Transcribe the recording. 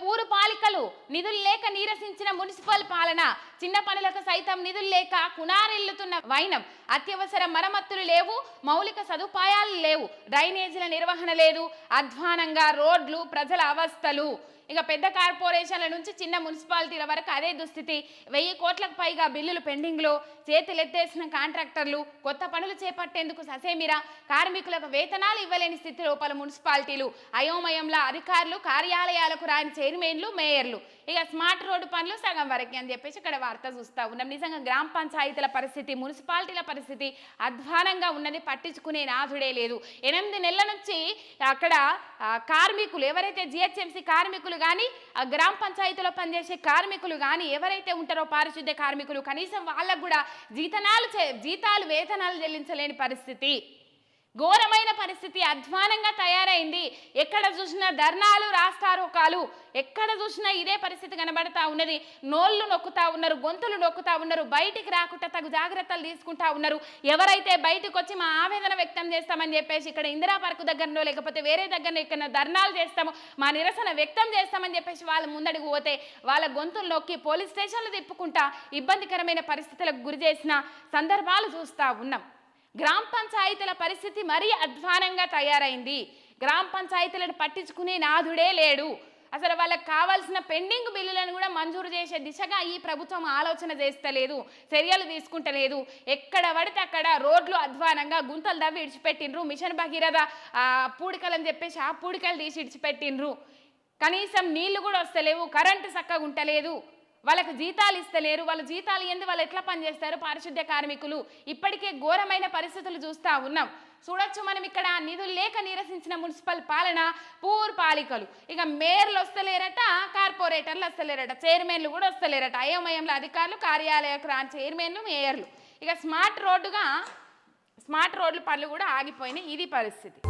పూరు పాలికలు నిధులు లేక నీరసించిన మున్సిపల్ పాలన. చిన్న పనులకు సైతం నిధులు లేక కునారిల్లుతున్న వైనం. అత్యవసర మరమ్మతులు లేవు మౌలిక సదుపాయాలు లేవు. డ్రైనేజీల నిర్వహణ లేదు అధ్వానంగా రోడ్లు ప్రజల అవస్థలు. ఇక పెద్ద కార్పొరేషన్ల నుంచి చిన్న మున్సిపాలిటీల వరకు అదే దుస్థితి. వెయ్యి కోట్లకు పైగా బిల్లులు పెండింగ్లో చేతులెత్తేసిన కాంట్రాక్టర్లు కొత్త పనులు చేపట్టేందుకు ససేమిరా? కార్మికులకు వేతనాలు ఇవ్వలేని స్థితిలో పలు మున్సిపాలిటీలు అయోమయంలో అధికారులు కార్యాలయాలకు రాని చైర్మన్లు మేయర్లు. ఇక స్మార్ట్ రోడ్డు పనులు సగం వరకు అని చెప్పేసి ఇక్కడ వార్త చూస్తా ఉన్నాం. నిజంగా గ్రామ పంచాయతీల పరిస్థితి మున్సిపాలిటీల పరిస్థితి అధ్వానంగా ఉన్నది పట్టించుకునే నాథుడే లేదు. ఎనిమిది నెలల నుంచి అక్కడ కార్మికులు ఎవరైతే జిహెచ్ఎంసీ కార్మికులు కానీ గ్రామ పంచాయతీలో పనిచేసే కార్మికులు కానీ ఎవరైతే ఉంటారో పారిశుద్ధ్య కార్మికులు కనీసం వాళ్ళకు కూడా జీతనాలు చే- జీతాలు వేతనాలు చెల్లించలేని పరిస్థితి. ఘోరమైన పరిస్థితి అధ్వానంగా తయారైంది. ఎక్కడ చూసినా ధర్నాలు రాస్తారోకాలు ఎక్కడ చూసినా ఇదే పరిస్థితి కనబడతా ఉన్నది. నోళ్ళు నొక్కుతా ఉన్నారు గొంతులు నొక్కుతా ఉన్నారు బయటికి రాకుండా తగు జాగ్రత్తలు తీసుకుంటా ఉన్నారు. ఎవరైతే బయటకు వచ్చి మా ఆవేదన వ్యక్తం చేస్తామని చెప్పేసి ఇక్కడ ఇందిరా పార్కు దగ్గరనో లేకపోతే వేరే దగ్గర ఇక్కడ ధర్నాలు చేస్తాము మా నిరసన వ్యక్తం చేస్తామని చెప్పేసి వాళ్ళ ముందడుగు పోతే వాళ్ళ గొంతులు నొక్కి పోలీస్ స్టేషన్లు తిప్పుకుంటా ఇబ్బందికరమైన పరిస్థితులకు గురి చేసిన సందర్భాలు చూస్తా ఉన్నాం. గ్రామ పంచాయతీల పరిస్థితి మరీ అధ్వానంగా తయారైంది. గ్రామ పంచాయతీలను పట్టించుకునే నాథుడే లేడు. అసలు వాళ్ళకి కావాల్సిన పెండింగ్ బిల్లులను కూడా మంజూరు చేసే దిశగా ఈ ప్రభుత్వం ఆలోచన చేస్తలేదు చర్యలు తీసుకుంటలేదు. ఎక్కడ పడితే అక్కడ రోడ్లు అధ్వానంగా గుంతలు దవ్వి ఇడిచిపెట్టిండ్రు. మిషన్ భగీరథ పూడికలు పూడికలని చెప్పేసి ఆ పూడికలు తీసి ఇడిచిపెట్టిండ్రు. కనీసం నీళ్ళు కూడా వస్తలేవు కరెంటు చక్కగా ఉంటలేదు. వాళ్ళకి జీతాలు ఇస్తలేరు. వాళ్ళ జీతాలు ఎందు వాళ్ళు ఎట్లా పనిచేస్తారు పారిశుద్ధ్య కార్మికులు. ఇప్పటికే ఘోరమైన పరిస్థితులు చూస్తా ఉన్నాం. చూడొచ్చు మనం ఇక్కడ నిధులు లేక నిరసించిన మున్సిపల్ పాలన పూర్ పాలికలు. ఇక మేయర్లు వస్తలేరట కార్పొరేటర్లు వస్తలేరట చైర్మన్లు కూడా వస్తలేరట. అయోమయంలో అధికారులు కార్యాలయకు రాని చైర్మన్లు మేయర్లు. ఇక స్మార్ట్ రోడ్డుగా స్మార్ట్ రోడ్ల పనులు కూడా ఆగిపోయినాయి. ఇది పరిస్థితి.